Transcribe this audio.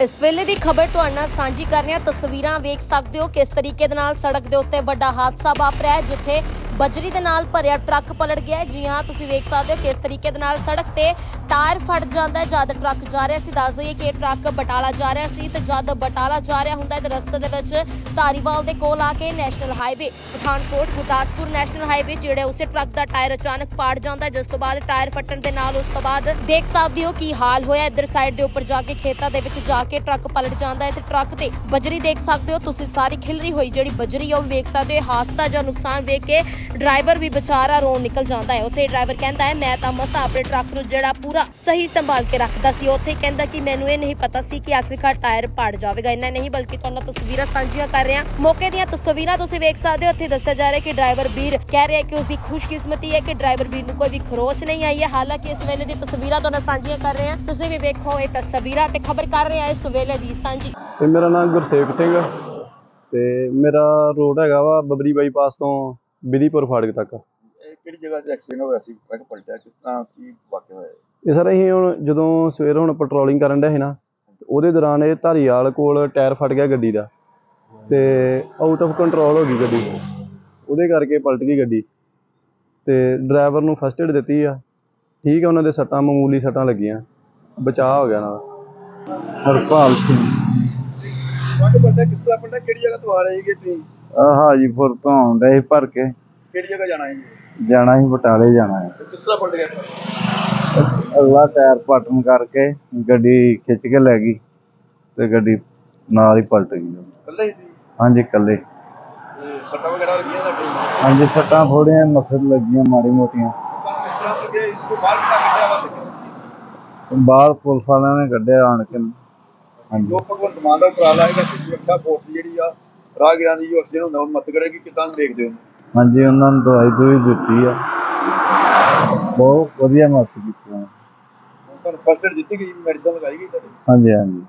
ਇਸ ਵੇਲੇ ਦੀ ਖਬਰ ਤੁਹਾਡੇ ਨਾਲ ਸਾਂਝੀ ਕਰ ਰਹੇ ਹਾਂ। ਤਸਵੀਰਾਂ ਵੇਖ ਸਕਦੇ ਹੋ ਕਿਸ ਤਰੀਕੇ ਦੇ ਨਾਲ ਸੜਕ ਦੇ ਉੱਤੇ ਵੱਡਾ ਹਾਦਸਾ ਵਾਪਰਿਆ ਹੈ, ਜਿੱਥੇ ਬਜਰੀ ਦੇ ਨਾਲ ਭਰਿਆ ਟਰੱਕ ਪਲਟ ਗਿਆ ਜੀ ਹਾਂ, ਤੁਸੀਂ ਵੇਖ ਸਕਦੇ ਹੋ ਕਿਸ ਤਰੀਕੇ ਦੇ ਨਾਲ ਸੜਕ ਤੇ ਟਾਇਰ ਫਟ ਜਾਂਦਾ ਜਦ ਟਰੱਕ ਜਾ ਰਿਹਾ ਸੀ। ਦੱਸ ਦਈਏ ਕਿ ਇਹ ਟਰੱਕ ਬਟਾਲਾ ਜਾ ਰਿਹਾ ਸੀ ਤੇ ਜਦ ਬਟਾਲਾ ਜਾ ਰਿਹਾ ਹੁੰਦਾ ਤੇ ਰਸਤੇ ਦੇ ਵਿੱਚ ਧਾਰੀਵਾਲ ਦੇ ਕੋਲ ਆ ਕੇ national highway, Pathankot, Gurdaspur national highway, ਜਿਹੜੇ ਉਸੇ ਟਰੱਕ ਦਾ ਟਾਇਰ ਅਚਾਨਕ ਪਾੜ ਜਾਂਦਾ ਹੈ, ਜਿਸ ਤੋਂ ਬਾਅਦ ਟਾਇਰ ਫਟਣ ਦੇ ਨਾਲ ਉਸ ਤੋਂ ਬਾਅਦ ਦੇਖ ਸਕਦੇ ਹੋ ਕੀ ਹਾਲ ਹੋਇਆ। ਇੱਧਰ ਸਾਈਡ ਦੇ ਉੱਪਰ ਜਾ ਕੇ ਖੇਤਾਂ ਦੇ ਵਿੱਚ ਜਾ ਕੇ ਟਰੱਕ ਪਲਟ ਜਾਂਦਾ ਹੈ ਤੇ ਟਰੱਕ ਤੇ ਬਜਰੀ ਦੇਖ ਸਕਦੇ ਹੋ। ਤੁਸੀਂ ਸਾਰੀ ਖਿਲਰੀ ਹੋਈ ਜਿਹੜੀ ਬਜਰੀ ਆ, ਉਹ ਵੀ ਵੇਖ ਸਕਦੇ ਹੋ। ਹਾਦਸਾ ਜਾਂ ਨੁਕਸਾਨ ਵੇਖ ਕੇ ਡਰਾਈਵਰ ਵੀ ਵਿਚਾਰਾ ਰੋਣ ਨਿਕਲ ਜਾਂਦਾ ਹੈ। ਉੱਥੇ ਡਰਾਈਵਰ ਕਹਿੰਦਾ ਹੈ, ਮੈਂ ਤਾਂ ਮਸਾ ਆਪਣੇ ਟਰੱਕ ਨੂੰ ਜਿਹੜਾ ਪੂਰਾ ਸਹੀ ਸੰਭਾਲ ਕੇ ਰੱਖਦਾ ਸੀ। ਉੱਥੇ ਕਹਿੰਦਾ ਕਿ ਮੈਨੂੰ ਇਹ ਨਹੀਂ ਪਤਾ ਸੀ ਕਿ ਆਖਿਰਕਾਰ ਟਾਇਰ ਪਾੜ ਜਾਵੇਗਾ। ਇੰਨਾ ਨਹੀਂ, ਬਲਕਿ ਤੁਹਾਨੂੰ ਤਸਵੀਰਾਂ ਸਾਂਝੀਆਂ ਕਰ ਰਿਹਾ। ਮੌਕੇ ਦੀਆਂ ਤਸਵੀਰਾਂ ਤੁਸੀਂ ਵੇਖ ਸਕਦੇ ਹੋ। ਉੱਥੇ ਦੱਸਿਆ ਜਾ ਰਿਹਾ ਕਿ ਡਰਾਈਵਰ ਵੀਰ ਕਹਿ ਰਿਹਾ ਕਿ ਉਸ ਦੀ ਖੁਸ਼ਕਿਸਮਤੀ ਹੈ ਕਿ ਡਰਾਈਵਰ ਵੀਰ ਨੂੰ ਕੋਈ ਵੀ ਖਰੋਚ ਨਹੀਂ ਆਈ ਹੈ। ਹਾਲਾਂਕਿ ਇਸ ਵੇਲੇ ਦੀ ਤਸਵੀਰਾਂ ਤੁਹਾਨੂੰ ਸਾਂਝੀਆਂ ਕਰ ਰਹੇ ਹਾਂ। ਤੁਸੀਂ ਵੀ ਵੇਖੋ ਇਹ ਤਸਵੀਰਾਂ ਤੇ ਖਬਰ ਕਰ ਰਹੇ ਹਾਂ। ਇਸ ਵੇਲੇ ਦੀ ਸਾਂਝੀ ਤੇ ਮੇਰਾ ਨਾਮ ਗੁਰਸੇਵਕ ਸਿੰਘ ਤੇ ਮੇਰਾ ਰੋਡ ਹੈਗਾ ਵਾ ਬਬਰੀ ਬਾਈਪਾਸ ਤੋਂ ਬਿਧੀਪੁਰ ਫਾੜਕ ਤੱਕ। ਇਹ ਕਿਹੜੀ ਜਗ੍ਹਾ ਤੇ ਐਕਸੀਡੈਂਟ ਹੋਇਆ ਸੀ? ਟਰੱਕ ਪਲਟਿਆ ਕਿਸ ਤਰ੍ਹਾਂ ਕੀ ਵਾਕਿਆ ਹੋਇਆ? ਇਹ ਸਰ ਅਸੀਂ ਹੁਣ ਜਦੋਂ ਸਵੇਰ ਹੁਣ ਪੈਟਰੋਲਿੰਗ ਕਰਨ ਡਿਆ ਸੀ ਨਾ ਤੇ ਉਹਦੇ ਦੌਰਾਨ ਇਹ ਧਾਰੀਵਾਲ ਕੋਲ ਟਾਇਰ ਫਟ ਗਿਆ ਗੱਡੀ ਦਾ ਤੇ ਆਊਟ ਆਫ ਕੰਟਰੋਲ ਹੋ ਗਈ ਗੱਡੀ। ਉਹਦੇ ਕਰਕੇ ਪਲਟ ਗਈ ਗੱਡੀ ਤੇ ਡਰਾਈਵਰ ਨੂੰ ਫਸਟ ਏਡ ਦਿੱਤੀ ਆ। ਠੀਕ ਆ ਉਹਨਾਂ ਦੇ ਸੱਟਾਂ ਮਾਮੂਲੀ ਸੱਟਾਂ ਲੱਗੀਆਂ। ਬਚਾਅ ਹੋ ਗਿਆ ਦਾ। ਹਰਪਾਲ ਸਿੰਘ। ਟਰੱਕ ਪਲਟਿਆ ਕਿਸ ਤਰ੍ਹਾਂ ਪਲਟਿਆ ਕਿਹੜੀ ਜਗ੍ਹਾ ਤੋਂ ਆ ਰਹੇ ਸੀਗੇ ਤੁਸੀਂ? ਹਾਜੀਪੁਰ ਤੋਂ ਆਉਂਦਾ ਸੀ ਭਰ ਕੇ। ਕਿਹੜੀ ਜਗ੍ਹਾ ਜਾਣਾ ਸੀ? ਜਾਣਾ ਸੀ ਬਟਾਲੇ ਜਾਣਾ ਹੈ ਤੇ ਕਿਸ ਤਰ੍ਹਾਂ ਪਲਟ ਗਿਆ? ਟਰੱਕ? ਅਗਲਾ ਟਾਇਰ ਪਟਨ ਕਰਕੇ ਗੱਡੀ ਖਿੱਚ ਕੇ ਲੈ ਗਈ ਤੇ ਗੱਡੀ ਨਾਲ ਹੀ ਪਲਟ ਗਈ। ਇਕੱਲੇ ਹੀ ਸੀ? ਹਾਂਜੀ ਇਕੱਲੇ। ਤੇ ਸੱਟਾਂ ਵਗੈਰਾ ਲੱਗੀਆਂ ਸਾਡੇ ਹਾਂਜੀ ਸੱਟਾਂ ਥੋੜੀਆਂ ਨਫਰ ਲੱਗੀਆਂ ਮਾੜੀ ਮੋਟੀਆਂ। ਕਿਸ ਤਰ੍ਹਾਂ ਲੱਗੇ ਕੋਈ ਬਾਹਰ ਕਿੱਦਾਂ ਕੱਢਿਆ ਵਾ ਤੇ ਕਿਸੇ- ਬਾਹਰ ਪੁਲਿਸ ਵਾਲਿਆਂ ਨੇ ਕੱਢਿਆ ਆਣ ਕੇ। ਹਾਂਜੀ। ਜੋ ਭਗਵੰਤ ਮਾਨ ਦਾ ਉਪਰਾਲਾ ਹੈਗਾ ਕਿ ਸੁਰੱਖਿਆ ਫੋਰਸ ਜਿਹੜੀ ਆ ਰਾਹਗੀਰਾਂ ਦੀ ਜੋ ਐਕਸੀਡੈਂਟ ਹੁੰਦਾ ਉਹਨੂੰ ਮਦਦ ਕਰੇਗੀ ਕਿਦਾਂ ਦੇਖਦੇ ਹੋ? ਹਾਂਜੀ ਉਹਨਾਂ ਨੂੰ ਦਵਾਈ ਦੂਈ ਦਿੱਤੀ ਆ। ਬਹੁਤ ਵਧੀਆ ਮਦਦ ਕੀਤੀ ਉਹਨਾਂ ਨੇ। ਤੁਹਾਨੂੰ ਫਸਟ ਏਡ ਦਿੱਤੀ ਗਈ ਮੈਡੀਸਨ ਲਗਾਈ ਗਈ ਤੁਹਾਡੀ? ਹਾਂਜੀ ਹਾਂਜੀ।